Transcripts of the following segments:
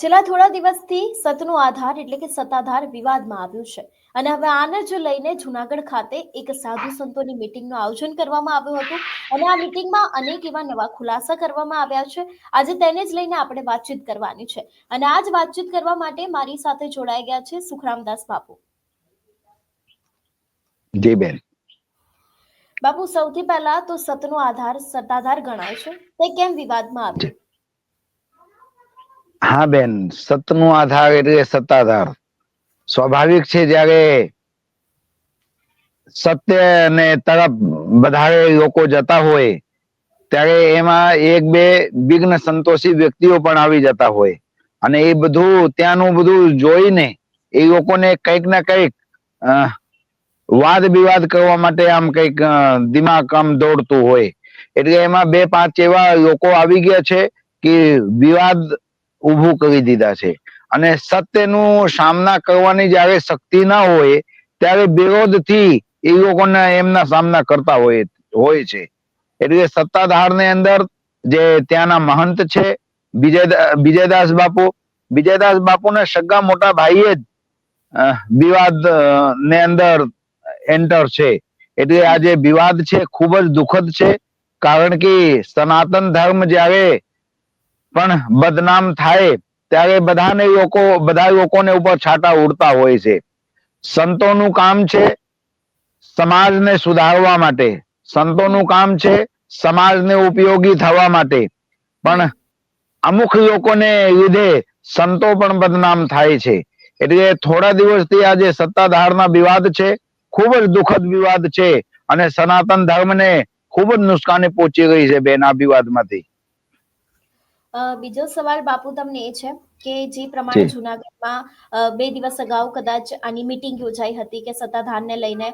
છેલ્લા થોડા દિવસથી સતનો આધાર એટલે કે સત્તાધાર વિવાદમાં આવ્યું છે. અને હવે આને જ લઈને જુનાગઢ ખાતે એક સાધુ સંતોની મીટિંગનું આયોજન કરવામાં આવ્યું હતું. અને આ મીટિંગમાં અનેક એવા નવા ખુલાસા કરવામાં આવ્યા છે. આજે તેને જ લઈને આપણે વાતચીત કરવાની છે. અને આજ વાતચીત કરવા માટે મારી સાથે જોડાઈ ગયા છે સુખરામદાસ બાપુ. જી બેન. બાપુ સૌથી પહેલા તો સતનો આધાર સત્તાધાર ગણાય છે. તે કેમ વિવાદમાં આવ્યું? હા બેન, સતનો આધાર એટલે સત્તાધાર. સ્વાભાવિક છે જ્યારે સત્ય ને તરફ વધારે લોકો જતા હોય, ત્યારે એમાં એક બે વિઘ્ન સંતોષી વ્યક્તિઓ પણ આવી જતા હોય. અને એ બધું, ત્યાંનું બધું જોઈને એ લોકોને કંઈક ના કંઈક વાદ વિવાદ કરવા માટે આમ કંઈક દિમાગ આમ દોડતું હોય. એટલે એમાં બે પાંચ એવા લોકો આવી ગયા છે કે વિવાદ ઊભું કરી દીધા છે. અને સત્યનું સામના કરવાની જ્યારે શક્તિ ના હોય, ત્યારે વિરોધથી એ લોકોને એમના સામના કરતા હોય હોય છે. એટલે સત્તાધારની અંદર જે ત્યાંના મહંત છે, વિજય વિજયદાસ બાપુ, વિજયદાસ બાપુના સગા મોટા ભાઈએ જ વિવાદ ને અંદર એન્ટર છે. એટલે આ જે વિવાદ છે, ખૂબ જ દુઃખદ છે. કારણ કે સનાતન ધર્મ જ્યારે પણ બદનામ થાય ત્યારે બધાને લોકો, બધા લોકોને ઉપર છાંટા ઉડતા હોય છે. સંતોનું કામ છે સમાજને સુધારવા માટે. સંતોનું કામ છે સમાજને ઉપયોગી થવા માટે. પણ અમુક લોકોને લીધે સંતો પણ બદનામ થાય છે. એટલે થોડા દિવસથી આ જે સત્તાધારના વિવાદ છે, ખૂબ જ દુઃખદ વિવાદ છે અને સનાતન ધર્મને ખૂબ જ નુકસાની પહોંચી ગઈ છે બેન આ વિવાદમાંથી. બીજો સવાલ બાપુ તમને એ છે કે જે પ્રમાણે જુનાગઢમાં બે દિવસ અગાઉ કદાચ આની મીટિંગ યોજાઈ હતી કે સત્તાધારને લઈને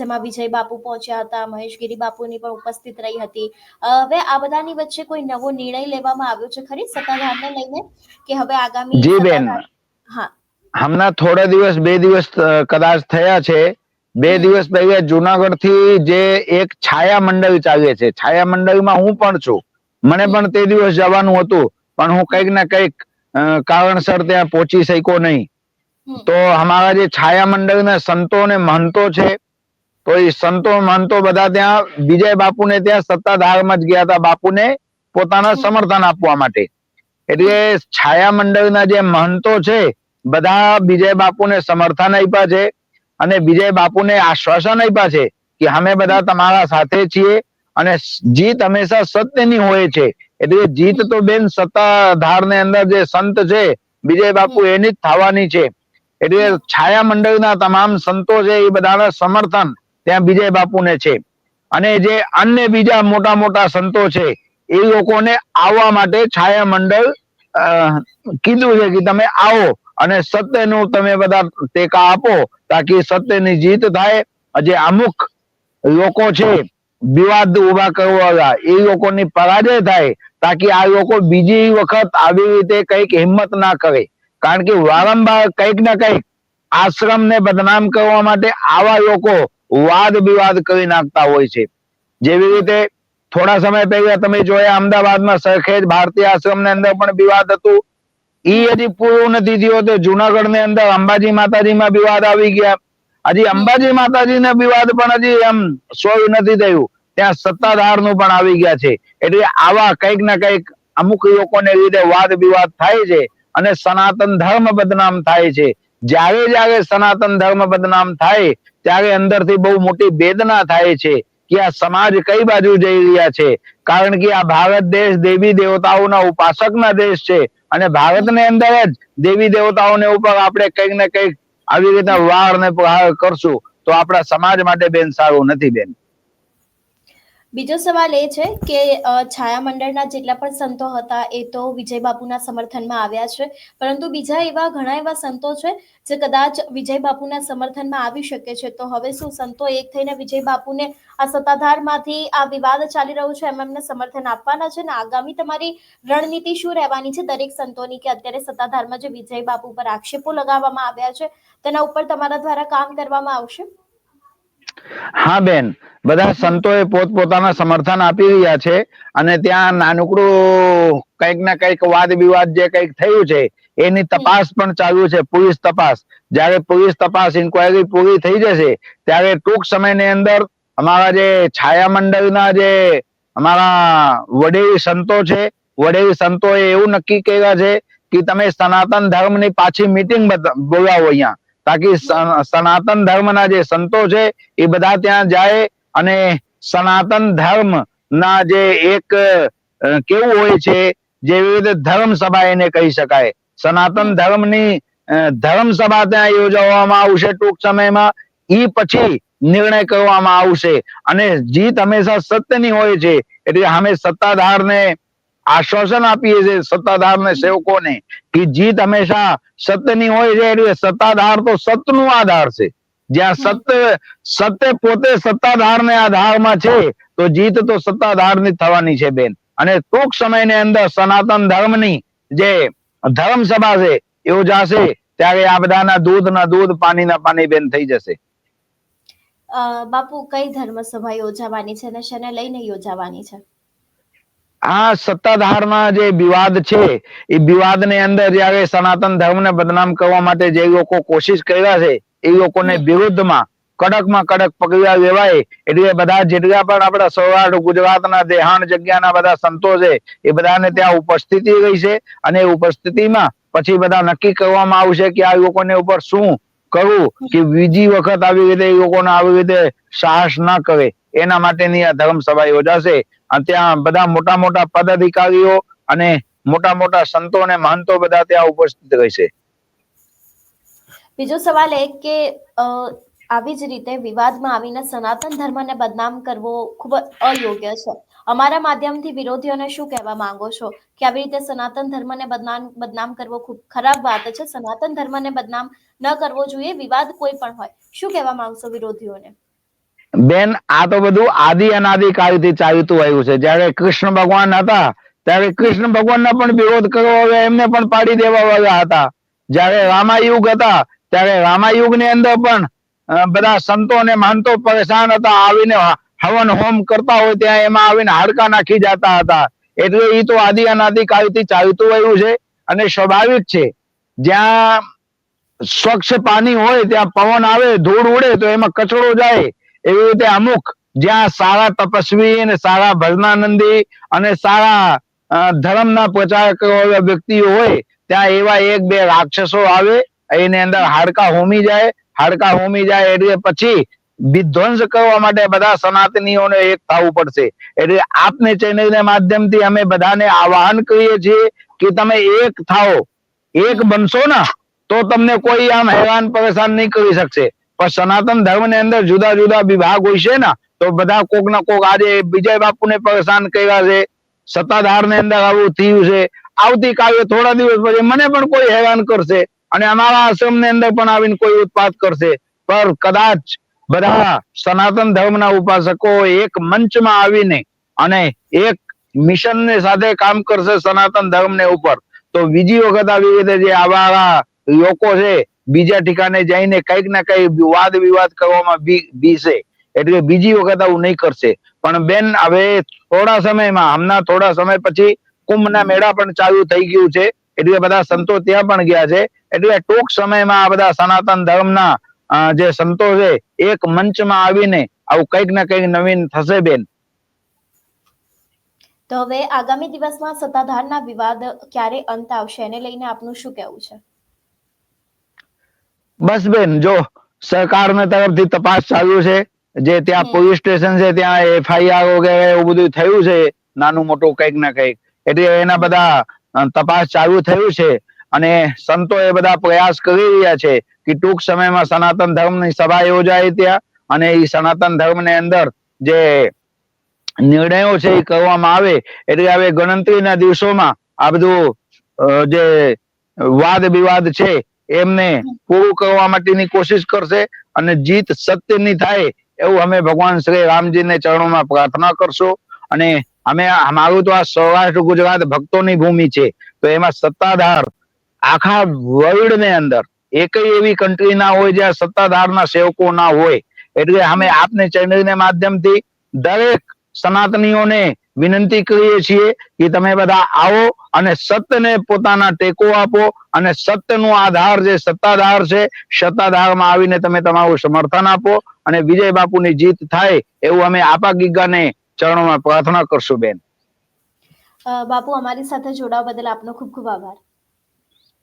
જેમાં વિજય બાપુ પહોંચ્યા હતા મહેશગીરી બાપુની પણ ઉપસ્થિત રહી હતી. હવે આ બધાની વચ્ચે કોઈ નવો નિર્ણય લેવામાં આવ્યો છે ખરી સત્તાધારને લઈને કે હવે આગામી જી બેન. હા. હમણાં થોડા દિવસ બે દિવસ કદાચ થયા છે. બે દિવસ પહેલા જુનાગઢથી જે એક છાયા મંડળ ચાલે છે. છાયા મંડળમાં હું પણ છું. મને પણ તે દિવસ જવાનું હતું પણ હું કંઈક ને કંઈક કારણસર ત્યાં પહોંચી શક્યો નહીં. તો અમારા જે છાયા મંડળના સંતો ને મહંતો છે તો એ સંતો મહંતો બધા ત્યાં વિજય બાપુને ત્યાં સત્તાધારમાં જ ગયા હતા બાપુને પોતાના સમર્થન આપવા માટે. એટલે છાયા મંડળના જે મહંતો છે બધા વિજય બાપુને સમર્થન આપ્યા છે અને વિજય બાપુને આશ્વાસન આપ્યા છે કે અમે બધા તમારા સાથે છીએ અને જીત હંમેશા સત્યની હોય છે. એટલે જીત તો બેન સત્તાધાર ને અંદર જે સંત છે વિજય બાપુ એની જ થવાની છે. એટલે છાયા મંડળના તમામ સંતો છે એ બધાના સમર્થન ત્યાં વિજય બાપુને છે. અને જે અન્ય બીજા મોટા મોટા સંતો છે એ લોકોને આવવા માટે છાયા મંડળ કીધું છે કે તમે આવો અને સત્યનું તમે બધા ટેકા આપો તાકી સત્યની જીત થાય. જે અમુક લોકો છે વિવાદ ઊભા કરવા એ લોકોની પરાજય થાય તાકી આ લોકો બીજી વખત આવી રીતે કંઈક હિંમત ના કરે. કારણ કે વારંવાર કંઈક ને કંઈક આશ્રમને બદનામ કરવા માટે આવા લોકો વાદ વિવાદ કરી નાખતા હોય છે. જેવી રીતે થોડા સમય પહેલા તમે જોયા અમદાવાદમાં સરખેજ ભારતીય આશ્રમની અંદર પણ વિવાદ હતું. એ હજી પૂરું નથી થયો તો જુનાગઢની અંદર અંબાજી માતાજીમાં વિવાદ આવી ગયા. હજી અંબાજી માતાજી ના વિવાદ પણ હજી એમ સોલ્વ નથી થયું. ત્યાં સત્તાધારનું પણ આવી ગયા છે. એટલે આવા કંઈક ને કંઈક અમુક લોકોને લીધે વાદ વિવાદ થાય છે અને સનાતન ધર્મ બદનામ થાય છે. જ્યારે જ્યારે સનાતન ધર્મ બદનામ થાય, ત્યારે અંદરથી બહુ મોટી વેદના થાય છે કે આ સમાજ કઈ બાજુ જઈ રહ્યા છે. કારણ કે આ ભારત દેશ દેવી દેવતાઓના ઉપાસકના દેશ છે અને ભારતની અંદર જ દેવી દેવતાઓને ઉપર આપણે કંઈક ને કંઈક આવી રીતના વાળ ને કરશું તો આપણા સમાજ માટે બેન સારું નથી બેન. બીજો સવાલ એ છે કે છાયા મંડળના જેટલા પણ સંતો હતા, એ તો વિજય બાપુના સમર્થનમાં આવ્યા છે. પરંતુ બીજા એવા ઘણા એવા સંતો છે, જે કદાચ વિજય બાપુના સમર્થનમાં આવી શકે છે. તો હવે શું સંતો એક થઈને વિજય બાપુને આ સત્તાધારમાંથી આ વિવાદ ચાલી રહ્યો છે, એમ એમને સમર્થન આપવાના છે? ને આગામી તમારી રણનીતિ શું રહેવાની છે દરેક સંતોની, કે અત્યારે સત્તાધારમાં જે વિજય બાપુ પર આક્ષેપો લગાવવામાં આવ્યા છે, તેના ઉપર તમારા દ્વારા કામ કરવામાં આવશે? હા, બેન. બધા સંતોએ પોતપોતાના સમર્થન આપી રહ્યા છે અને ત્યાં નાનકડું કંઈક ના કંઈક વાદ વિવાદ જે કંઈક થયું છે, એની તપાસ પણ ચાલુ છે, પોલીસ તપાસ. જ્યારે પોલીસ તપાસ ઇન્કવાયરી પૂરી થઈ જશે, ત્યારે ટૂંક સમયની અંદર અમારા જે છાયા મંડળના જે અમારા વડેવી સંતો છે વડેવી સંતોએ એવું નક્કી કર્યા છે કે તમે સનાતન ધર્મની પાછી મીટિંગ બોલાવો અહીંયા. તાકી સન- સનાતન ધર્મના જે સંતો છે, એ બધા ત્યાં જાય અને સનાતન ધર્મ ના જે એક કેવું હોય છે, જે વિવિધ ધર્મ સભા એને કહી શકાય. સનાતન ધર્મની ધર્મ સભા ત્યાં યોજવામાં આવશે ટૂંક સમયમાં. એ પછી નિર્ણય કરવામાં આવશે. અને જીત હંમેશા સત્યની હોય છે. એટલે અમે સત્તાધારને આશ્વાસન આપીએ છીએ સત્તાધારને સેવકોને કે જીત હંમેશા સત્યની હોય છે એટલે સત્તાધાર તો સતનું આધાર છે. જ્યાં સત્ય સત્ય પોતે સત્તાધારને આધારમાં છે, તો જીત તો સત્તાધારની થવાની છે બેન. અને ટૂંક સમયની અંદર સનાતન ધર્મની જે ધર્મ સભા છે યોજાશે ત્યારે આ બધાના દૂધના દૂધ, પાણીના પાણી બેન થઈ જશે. બાપુ, કઈ ધર્મ સભા યોજાવાની છે અને શેને લઈને યોજાવાની છે? આ સત્તાધારમાં જે વિવાદ છે એ વિવાદની અંદર જયારે સનાતન ધર્મને બદનામ કરવા માટે જે લોકો કોશિશ કર્યા છે એ લોકોને વિરુદ્ધમાં કડકમાં કડક પગલા લેવાય એટલે બધા જેટલા પણ આપણા સૌરાષ્ટ્ર ગુજરાતના દેહાણ જગ્યાના બધા સંતો છે એ બધાને ત્યાં ઉપસ્થિતિ રહી છે અને ઉપસ્થિતિમાં પછી બધા નક્કી કરવામાં આવશે કે આ લોકોને ઉપર શું કરવું કે બીજી વખત આવી રીતે એ લોકોને આવી રીતે સાહસ ના કરે. એના માટેની આ ધર્મસભા યોજાશે. અને ત્યાં બધા મોટા મોટા પદાધિકારીઓ અને મોટા મોટા સંતો અને મહંતો બધા ત્યાં ઉપસ્થિત રહેશે. બીજો સવાલ એ કે આવી જ રીતે વિવાદમાં આવીને સનાતન ધર્મને બદનામ કરવો ખૂબ અયોગ્ય છે. અમારા માધ્યમથી વિરોધીઓને શું કહેવા માંગો છો? કે આવી રીતે સનાતન ધર્મને બદનામ બદનામ કરવો ખૂબ ખરાબ વાત છે. સનાતન ધર્મને બદનામ ન કરવો જોઈએ. વિવાદ કોઈ પણ હોય. શું કહેવા માંગશો વિરોધીઓને? બેન, આ તો બધું આદિ અનાદિ કાળથી ચાલતું આવ્યું છે. જ્યારે કૃષ્ણ ભગવાન હતા, ત્યારે કૃષ્ણ ભગવાનના પણ વિરોધ કરવો હવે, એમને પણ પાડી દેવા વાળા હતા. જ્યારે રામાયુગ હતા, ત્યારે રામાયુગની અંદર પણ બધા સંતો અને માનતો પરેશાન હતા, આવીને હવન હોમ કરતા હોય ત્યાં એમાં આવીને હાડકા નાખી જતા હતા. એટલે એ તો આદિ અનાદિ કાળથી ચાલતું આવ્યું છે અને સ્વાભાવિક છે. જ્યાં સ્વચ્છ પાણી હોય, ત્યાં પવન આવે, ધૂળ ઉડે, તો એમાં કચરો જાય એવી રીતે અમુક જ્યાં સારા તપસ્વી અને સારા ભજનાનંદી અને સારા ધર્મના પ્રચારકો વ્યક્તિઓ હોય, ત્યાં એવા એક બે રાક્ષસો આવે, એની અંદર હાડકા હોમી જાય, હાડકા હોમી જાય એટલે પછી વિધ્વંસ કરવા માટે બધા સનાતનીઓને એક થવું પડશે. એટલે આપને ચેનલને માધ્યમથી અમે બધાને આવાહન કરીએ છીએ કે તમે એક થાઓ, એક બનશો ને, તો તમને કોઈ આમ હેરાન પરેશાન નહીં કરી શકશે. પણ સનાતન ધર્મની અંદર જુદા જુદા વિભાગ હોય છે ને, તો બધા કોક ના કોક આજે વિજય બાપુ ને પરેશાન કર્યા છે સત્તાધારની અંદર આવું થયું છે. આવતીકાલે થોડા દિવસ પછી મને પણ કોઈ હેરાન કરશે અને અમારા આશ્રમની અંદર પણ આવીને કોઈ ઉત્પાદ કરશે. પર કદાચ બધા સનાતન ધર્મના ઉપાસકો એક મંચમાં આવીને અને એક મિશન ને સાથે કામ કરશે સનાતન ધર્મ ને ઉપર. તો બીજી વખત આવી રીતે જે આવા લોકો છે બીજા ઠિકાને જઈને કંઈક ના કંઈક વાદ વિવાદ કરવામાં બીસે એટલે બીજી વખત આવું નહીં કરશે. પણ બેન, હવે થોડા સમયમાં, હમણાં થોડા સમય પછી કુંભના મેળા પણ ચાલુ થઈ ગયું છે. એટલે બધા સંતો ત્યાં પણ ગયા છે. એટલે ટૂંક સમયમાં આ બધા સનાતન ધર્મના જે સંતો છે, એક મંચમાં આવીને આવું કંઈક ના કંઈક નવીન થશે બેન. તો હવે આગામી દિવસમાં સત્તાધારના વિવાદ ક્યારે અંત આવશે? એને લઈને આપનું શું કહેવું છે? બસ બેન જો સરકારના તરફથી તપાસ ચાલુ છે જે ત્યાં પોલીસ સ્ટેશન છે ત્યાં એફઆઈઆર વગેરે એવું બધું થયું છે નાનું મોટું કંઈક ના કંઈક. એટલે એના બધા તપાસ ચાલુ થયું છે અને સંતો એ બધા પ્રયાસ કરી રહ્યા છે કે ટૂંક સમયમાં સનાતન ધર્મની સભા યોજાય ત્યાં અને એ સનાતન ધર્મની અંદર જે નિર્ણયો છે એ કરવામાં આવે એટલે હવે ગણતરીના દિવસોમાં આ બધું જે વાદ વિવાદ છે એમને પૂરું કરવા માટેની કોશિશ કરશે અને જીત સત્યની થાય એવું અમે ભગવાન શ્રી રામજીને ચરણોમાં પ્રાર્થના કરશો. અને અમે અમારું તો આ સૌરાષ્ટ્ર ગુજરાત ભક્તોની ભૂમિ છે. તો એમાં સત્તાધાર આખા વર્લ્ડ ને અંદર એકય એવી કન્ટ્રી ના હોય જ્યાં સત્તાધારના સેવકો ના હોય. એટલે અમે આપને ચેનલને માધ્યમથી દરેક સનાતનીઓને વિનંતી કરીએ છીએ કે તમે બધા આવો અને સત્યને પોતાના ટેકો આપો અને સત્યનો આધાર જે સત્તાધાર છે સત્તાધારમાં આવીને તમે તમારું સમર્થન આપો અને વિજય બાપુની જીત થાય એવું અમે આપા ગીગાને ચરણોમાં પ્રાર્થના કરશું બેન. બાપુ અમારી સાથે જોડાવા બદલ આપનો ખૂબ ખૂબ આભાર.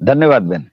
ધન્યવાદ બેન.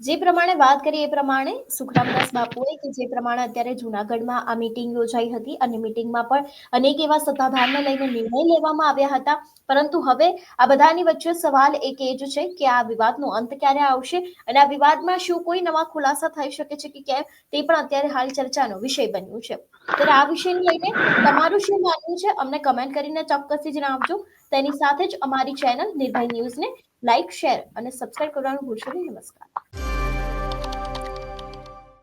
જે પ્રમાણે વાત કરી એ પ્રમાણે સુખરામદાસ બાપુએ કે જે પ્રમાણે અત્યારે જુનાગઢમાં આ મીટિંગ યોજાઈ હતી અને મીટિંગમાં પણ અનેક એવા સત્તાધારને લઈને નિર્ણય લેવામાં આવ્યા હતા. પરંતુ હવે આ બધાની વચ્ચે સવાલ એક એ જ છે કે આ વિવાદનો અંત ક્યારે આવશે અને આ વિવાદમાં શું કોઈ નવા ખુલાસા થઈ શકે છે કે કેમ તે પણ અત્યારે હાલ ચર્ચાનો વિષય બન્યું છે. ત્યારે આ વિષયને લઈને તમારું શું માનવું છે? અમને કમેન્ટ કરીને ચોક્કસથી જણાવજો. તેની સાથે જ અમારી ચેનલ નિર્ભય ન્યૂઝને લાઇક શેર અને સબસ્ક્રાઇબ કરવાનું ભૂલશો નહીં. નમસ્કાર.